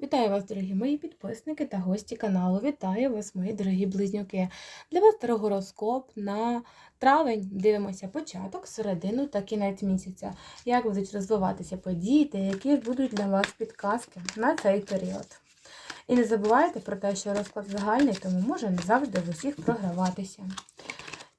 Вітаю вас, дорогі мої підписники та гості каналу. Вітаю вас, мої дорогі близнюки. Для вас гороскоп на травень. Дивимося початок, середину та кінець місяця. Як будуть розвиватися події та які будуть для вас підказки на цей період. І не забувайте про те, що розклад загальний, тому може не завжди в усіх програватися.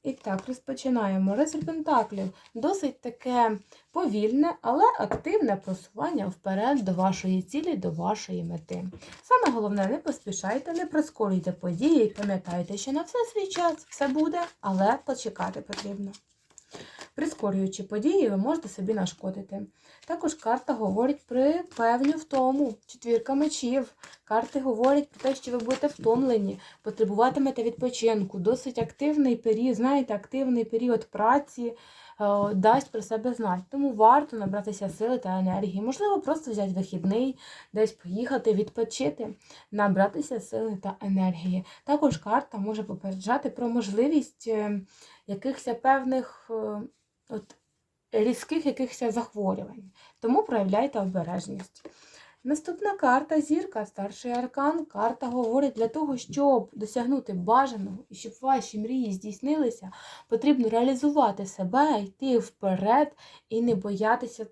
І так, розпочинаємо. Рицар Пентаклів досить таке повільне, але активне просування вперед до вашої цілі, до вашої мети. Саме головне, не поспішайте, не прискорюйте події і пам'ятайте, що на все свій час все буде, але почекати потрібно. Прискорюючи події, ви можете собі нашкодити. Також карта говорить про певню втому, четвірка мечів. Карти говорять про те, що ви будете втомлені, потребуватимете відпочинку. Досить активний період, знаєте, активний період праці е, дасть про себе знати. Тому варто набратися сили та енергії. Можливо, просто взяти вихідний, десь поїхати, відпочити, набратися сили та енергії. Також карта може попереджати про можливість е, якихось певних. От, різких якихось захворювань. Тому проявляйте обережність. Наступна карта зірка, старший аркан. Карта говорить для того, щоб досягнути бажаного і щоб ваші мрії здійснилися, потрібно реалізувати себе, йти вперед і не боятися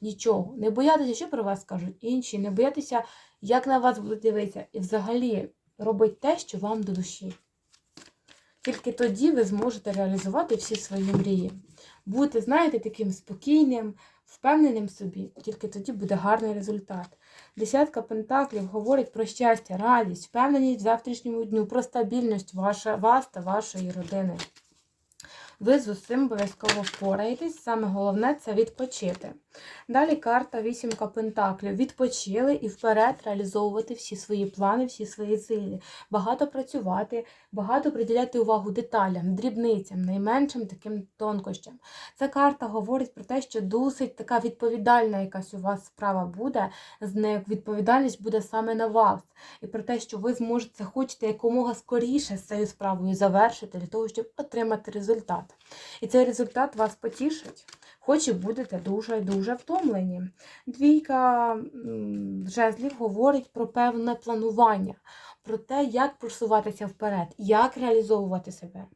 нічого. Не боятися, що про вас скажуть інші, не боятися, як на вас будуть дивитися. І взагалі робить те, що вам до душі. Тільки тоді ви зможете реалізувати всі свої мрії. Бути, знаєте, таким спокійним, впевненим собі, тільки тоді буде гарний результат. Десятка пентаклів говорить про щастя, радість, впевненість в завтрашньому дню, про стабільність ваша, вас та вашої родини. Ви з усім обов'язково впораєтесь. Саме головне це відпочити. Далі карта вісімка пентаклів. Відпочили і вперед реалізовувати всі свої плани, всі свої цілі. Багато працювати, багато приділяти увагу деталям, дрібницям, найменшим таким тонкощам. Ця карта говорить про те, що досить така відповідальна якась у вас справа буде, з нею відповідальність буде саме на вас. І про те, що ви зможете хочете якомога скоріше з цією справою завершити для того, щоб отримати результат. І цей результат вас потішить, хоч і будете дуже-дуже втомлені. Двійка жезлів говорить про певне планування, про те, як просуватися вперед, як реалізовувати себе.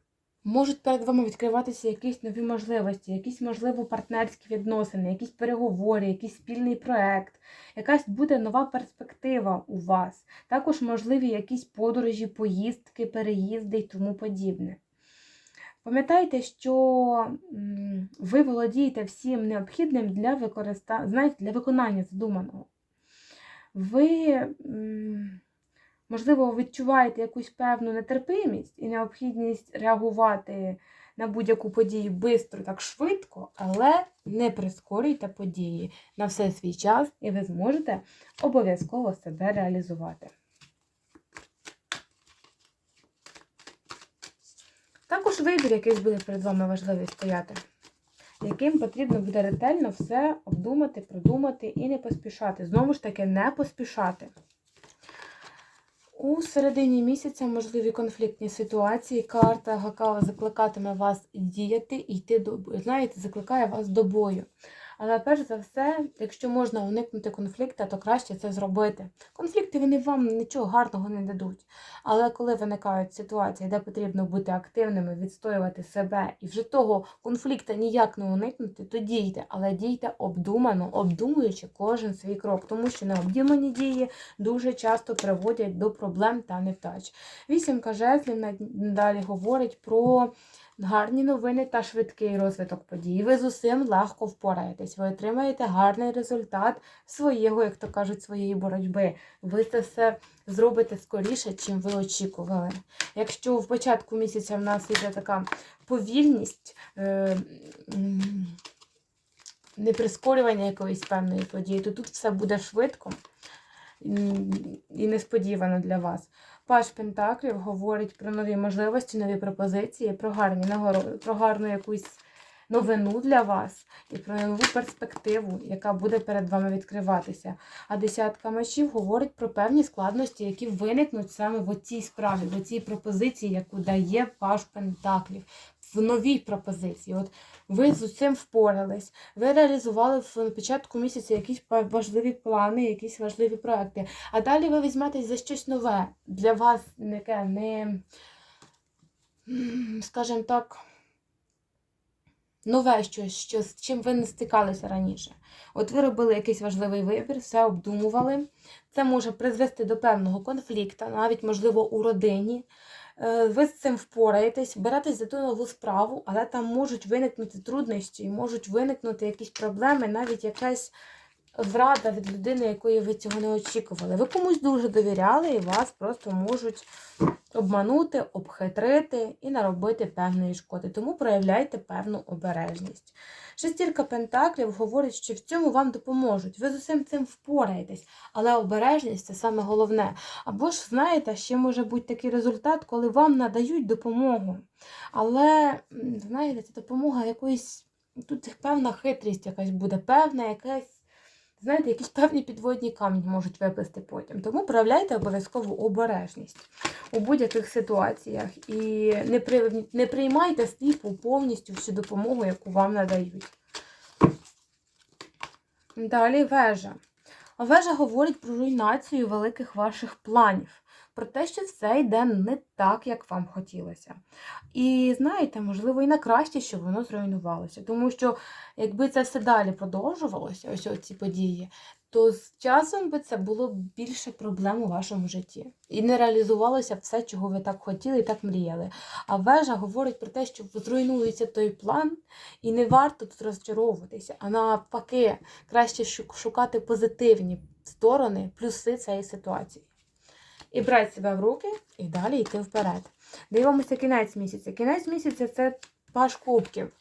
Можуть перед вами відкриватися якісь нові можливості, якісь, можливо, партнерські відносини, якісь переговори, якийсь спільний проект, якась буде нова перспектива у вас. Також можливі якісь подорожі, поїздки, переїзди і тому подібне. Пам'ятайте, що ви володієте всім необхідним для використа... знаєте, для виконання задуманого. Ви, можливо, відчуваєте якусь певну нетерпимість і необхідність реагувати на будь-яку подію швидко, так швидко, але не прискорюйте події на все свій час, і ви зможете обов'язково себе реалізувати. Також вибір, якийсь буде перед вами важливий стояти, яким потрібно буде ретельно все обдумати, продумати і не поспішати. Знову ж таки, не поспішати. У середині місяця можливі конфліктні ситуації. Карта Гакава закликатиме вас діяти і йти до бою. Знаєте, закликає вас до бою. Але перш за все, якщо можна уникнути конфлікту, то краще це зробити. Конфлікти вони вам нічого гарного не дадуть. Але коли виникають ситуації, де потрібно бути активними, відстоювати себе і вже того конфлікту ніяк не уникнути, то дійте, але дійте обдумано, обдумуючи кожен свій крок, тому що необдумані дії дуже часто приводять до проблем та невдач. Вісімка жезлів надалі говорить про. Гарні новини та швидкий розвиток подій. Ви з усім легко впораєтесь. Ви отримаєте гарний результат свого, як то кажуть, своєї боротьби. Ви це все зробите скоріше, чим ви очікували. Якщо в початку місяця в нас йде така повільність, е неприскорювання якоїсь певної події, то тут все буде швидко і несподівано для вас. Паш Пентаклів говорить про нові можливості, нові пропозиції, про гарні нагороди, про гарну якусь новину для вас і про нову перспективу, яка буде перед вами відкриватися. А десятка мечів говорить про певні складності, які виникнуть саме в цій справі, в цій пропозиції, яку дає Паш Пентаклів. В новій пропозиції. От ви з усім впорались, ви реалізували в початку місяця якісь важливі плани, якісь важливі проекти. А далі ви візьметесь за щось нове для вас, яке не, скажімо так, нове щось, що, з чим ви не стикалися раніше. От ви робили якийсь важливий вибір, все обдумували. Це може призвести до певного конфлікту, навіть, можливо, у родині. Е, Ви з цим впораєтесь, беретесь за ту нову справу, але там можуть виникнути труднощі, можуть виникнути якісь проблеми, навіть якась зрада від людини, якої ви цього не очікували. Ви комусь дуже довіряли, і вас просто можуть обманути, обхитрити і наробити певної шкоди. Тому проявляйте певну обережність. Шестірка Пентаклів говорить, що в цьому вам допоможуть. Ви з усім цим впораєтесь, але обережність це саме головне. Або ж, знаєте, ще може бути такий результат, коли вам надають допомогу. Але, знаєте, ця допомога якоїсь. Тут певна хитрість якась буде, певна якась. Знаєте, якісь певні підводні камні можуть виплисти потім. Тому проявляйте обов'язково обережність у будь-яких ситуаціях і не, при... не приймайте сліпу повністю всю допомогу, яку вам надають. Далі вежа. Вежа говорить про руйнацію великих ваших планів, про те, що все йде не так, як вам хотілося. І знаєте, можливо, і на краще, щоб воно зруйнувалося. Тому що якби це все далі продовжувалося, ось ці події, то з часом би це було більше проблем у вашому житті. І не реалізувалося все, чого ви так хотіли і так мріяли. А вежа говорить про те, що зруйнується той план, і не варто тут розчаровуватися, а навпаки, краще шукати позитивні сторони, плюси цієї ситуації. І брати себе в руки і далі йти вперед. Дивимося кінець місяця. Кінець місяця це паш кубків.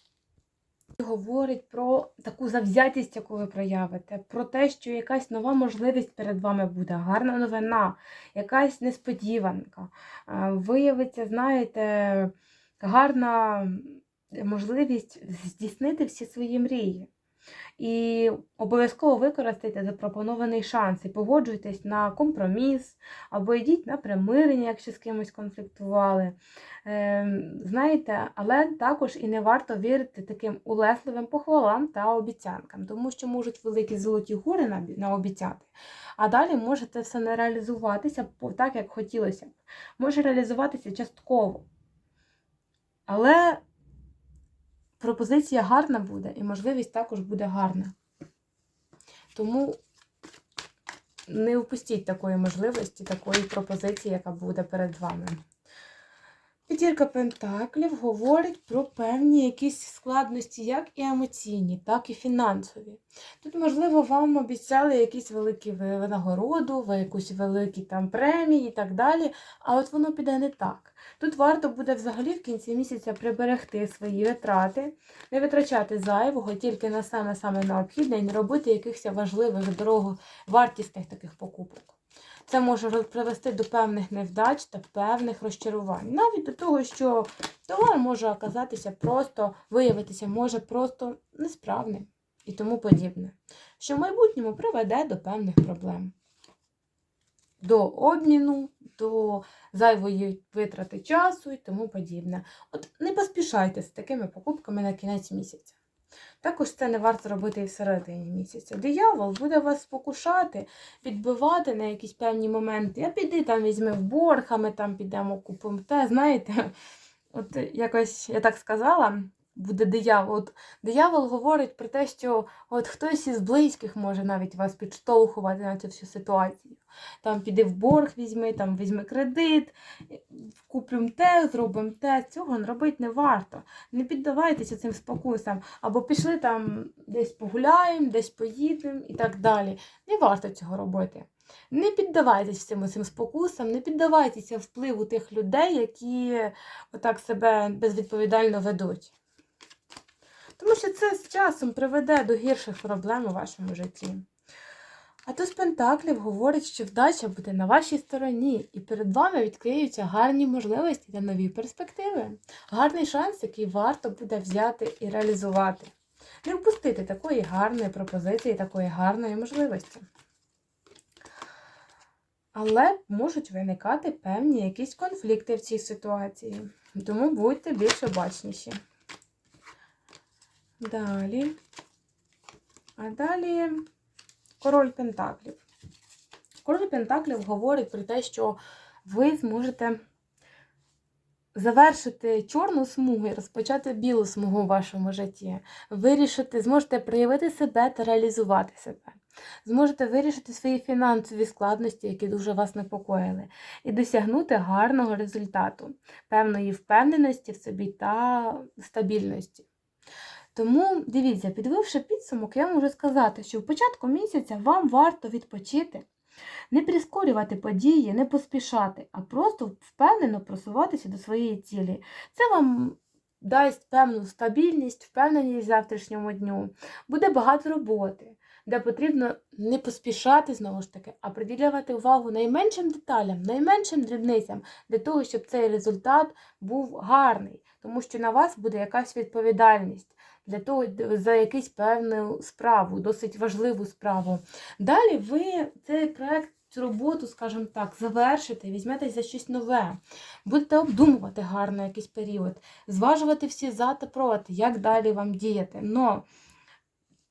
Говорить про таку завзятість, яку ви проявите, про те, що якась нова можливість перед вами буде, гарна новина, якась несподіванка. Е, Виявиться, знаєте, гарна можливість здійснити всі свої мрії. І обов'язково використайте запропонований шанс і погоджуйтесь на компроміс, або йдіть на примирення, якщо з кимось конфліктували. Ем, Знаєте, але також і не варто вірити таким улесливим похвалам та обіцянкам, тому що можуть великі золоті гори наобіцяти, а далі може це все не реалізуватися так, як хотілося б. Може реалізуватися частково. Але пропозиція гарна буде, і можливість також буде гарна. Тому не упустіть такої можливості, такої пропозиції, яка буде перед вами. П'ятірка Пентаклів говорить про певні якісь складності, як і емоційні, так і фінансові. Тут, можливо, вам обіцяли якісь великі ви- винагороду, якусь великі там премії і так далі, а от воно піде не так. Тут варто буде взагалі в кінці місяця приберегти свої витрати, не витрачати зайвого тільки на саме саме необхідне і не робити якихось важливих, дороговартісних таких покупок. Це може привести до певних невдач та певних розчарувань. Навіть до того, що товар може оказатися просто, виявитися може просто несправним і тому подібне, що в майбутньому приведе до певних проблем. До обміну, до зайвої витрати часу і тому подібне. От не поспішайте з такими покупками на кінець місяця. Також це не варто робити і в середині місяця. Диявол буде вас спокушати, підбивати на якісь певні моменти. Я піди там візьми в борг, а ми там підемо купимо те. Знаєте, от якось я так сказала, буде диявол. От диявол говорить про те, що от хтось із близьких може навіть вас підштовхувати на цю всю ситуацію. Там піди в борг, візьми, там візьми кредит, купимо те, зробимо те. Цього робити не варто. Не піддавайтеся цим спокусам. Або пішли там десь погуляємо, десь поїдемо і так далі. Не варто цього робити. Не піддавайтесь всім цим спокусам, не піддавайтеся впливу тих людей, які отак себе безвідповідально ведуть. Тому що це з часом приведе до гірших проблем у вашому житті. А то з Пентаклів говорить, що вдача буде на вашій стороні, і перед вами відкриються гарні можливості та нові перспективи. Гарний шанс, який варто буде взяти і реалізувати. Не впустити такої гарної пропозиції, такої гарної можливості. Але можуть виникати певні якісь конфлікти в цій ситуації. Тому будьте більш обачніші. Далі. А далі король Пентаклів. Король Пентаклів говорить про те, що ви зможете завершити чорну смугу і розпочати білу смугу в вашому житті. Вирішити, зможете проявити себе та реалізувати себе. Зможете вирішити свої фінансові складності, які дуже вас непокоїли, і досягнути гарного результату, певної впевненості в собі та стабільності. Тому дивіться, підвивши підсумок, я можу сказати, що в початку місяця вам варто відпочити, не прискорювати події, не поспішати, а просто впевнено просуватися до своєї цілі. Це вам дасть певну стабільність, впевненість в завтрашньому дню. Буде багато роботи, де потрібно не поспішати знову ж таки, а приділяти увагу найменшим деталям, найменшим дрібницям для того, щоб цей результат був гарний, тому що на вас буде якась відповідальність для того, за якусь певну справу, досить важливу справу. Далі ви цей проект. Цю роботу, скажімо так, завершите, візьметесь за щось нове, будете обдумувати гарно якийсь період, зважувати всі за та проти, як далі вам діяти. Но,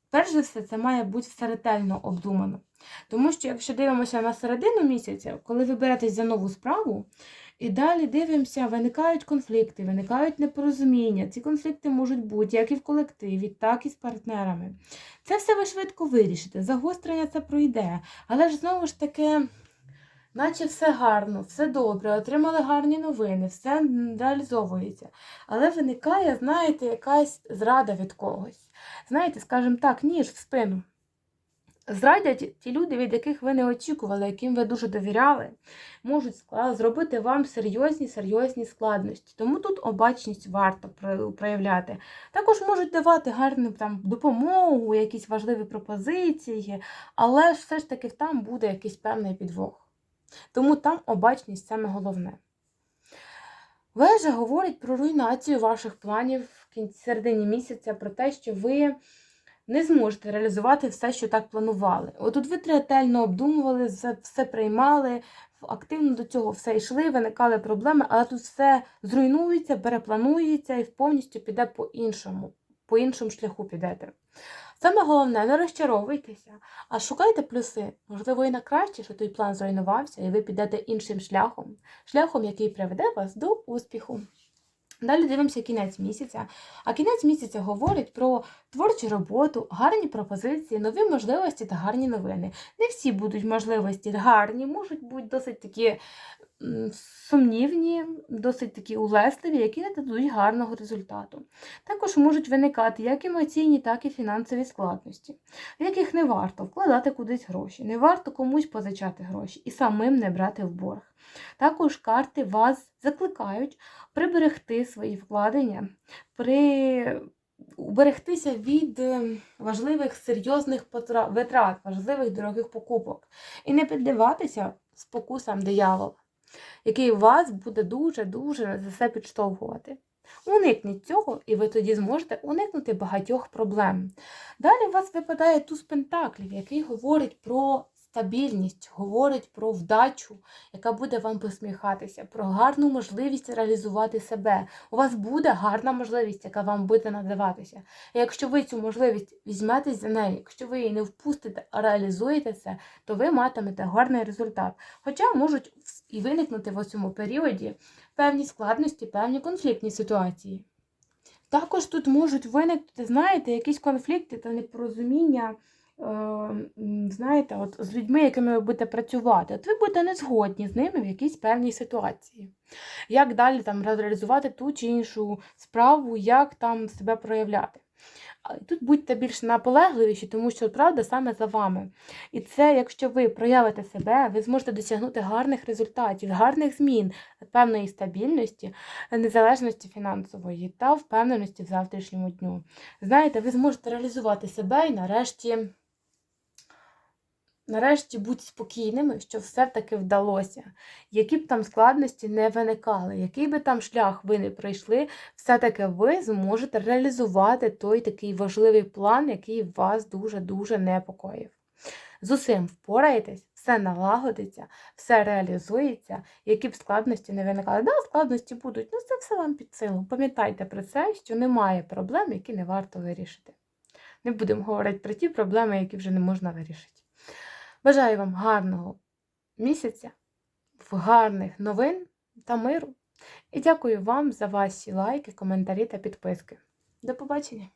перш за все, це має бути все ретельно обдумано. Тому що, якщо дивимося на середину місяця, коли ви беретесь за нову справу, і далі дивимося, виникають конфлікти, виникають непорозуміння. Ці конфлікти можуть бути як і в колективі, так і з партнерами. Це все ви швидко вирішите. Загострення це пройде. Але ж знову ж таки, наче все гарно, все добре, отримали гарні новини, все реалізовується. Але виникає, знаєте, якась зрада від когось. Знаєте, скажімо так, ніж в спину. Зрадять ті люди, від яких ви не очікували, яким ви дуже довіряли, можуть зробити вам серйозні серйозні складності. Тому тут обачність варто проявляти. Також можуть давати гарну там, допомогу, якісь важливі пропозиції, але все ж таки там буде якийсь певний підвох. Тому там обачність саме головне. Вежа говорить про руйнацію ваших планів в кінці середині місяця, про те, що ви не зможете реалізувати все, що так планували. Отут ви ретельно обдумували, все приймали, активно до цього все йшли, виникали проблеми, але тут все зруйнується, перепланується і повністю піде по-іншому, по іншому шляху підете. Саме головне, не розчаровуйтеся, а шукайте плюси. Можливо, і на краще, що той план зруйнувався, і ви підете іншим шляхом, шляхом, який приведе вас до успіху. Далі дивимося кінець місяця. А кінець місяця говорить про творчу роботу, гарні пропозиції, нові можливості та гарні новини. Не всі будуть можливості гарні, можуть бути досить такі сумнівні, досить такі улесливі, які не дадуть гарного результату. Також можуть виникати як емоційні, так і фінансові складності, в яких не варто вкладати кудись гроші, не варто комусь позичати гроші і самим не брати в борг. Також карти вас закликають приберегти свої вкладення, при... уберегтися від ем, важливих серйозних витрат, важливих дорогих покупок і не піддаватися спокусам диявола який вас буде дуже-дуже за все підштовхувати. Уникніть цього, і ви тоді зможете уникнути багатьох проблем. Далі у вас випадає туз пентаклів, який говорить про стабільність, говорить про вдачу, яка буде вам посміхатися, про гарну можливість реалізувати себе. У вас буде гарна можливість, яка вам буде надаватися. І якщо ви цю можливість візьметесь за неї, якщо ви її не впустите, а реалізуєте це, то ви матимете гарний результат. Хоча можуть і виникнути в цьому періоді певні складності, певні конфліктні ситуації. Також тут можуть виникнути, знаєте, якісь конфлікти та непорозуміння. Е, знаєте, от з людьми, якими ви будете працювати, от ви будете не згодні з ними в якійсь певній ситуації. Як далі там реалізувати ту чи іншу справу, як там себе проявляти. Тут будьте більш наполегливіші, тому що правда саме за вами. І це, якщо ви проявите себе, ви зможете досягнути гарних результатів, гарних змін, певної стабільності, незалежності фінансової та впевненості в завтрашньому дню. Знаєте, ви зможете реалізувати себе і нарешті Нарешті будь спокійними, що все-таки вдалося. Які б там складності не виникали, який би там шлях ви не пройшли, все-таки ви зможете реалізувати той такий важливий план, який вас дуже-дуже непокоїв. З усім впораєтесь, все налагодиться, все реалізується, які б складності не виникали. Да, складності будуть, ну це все вам під силу. Пам'ятайте про це, що немає проблем, які не варто вирішити. Не будемо говорити про ті проблеми, які вже не можна вирішити. Бажаю вам гарного місяця, гарних новин та миру. І дякую вам за ваші лайки, коментарі та підписки. До побачення!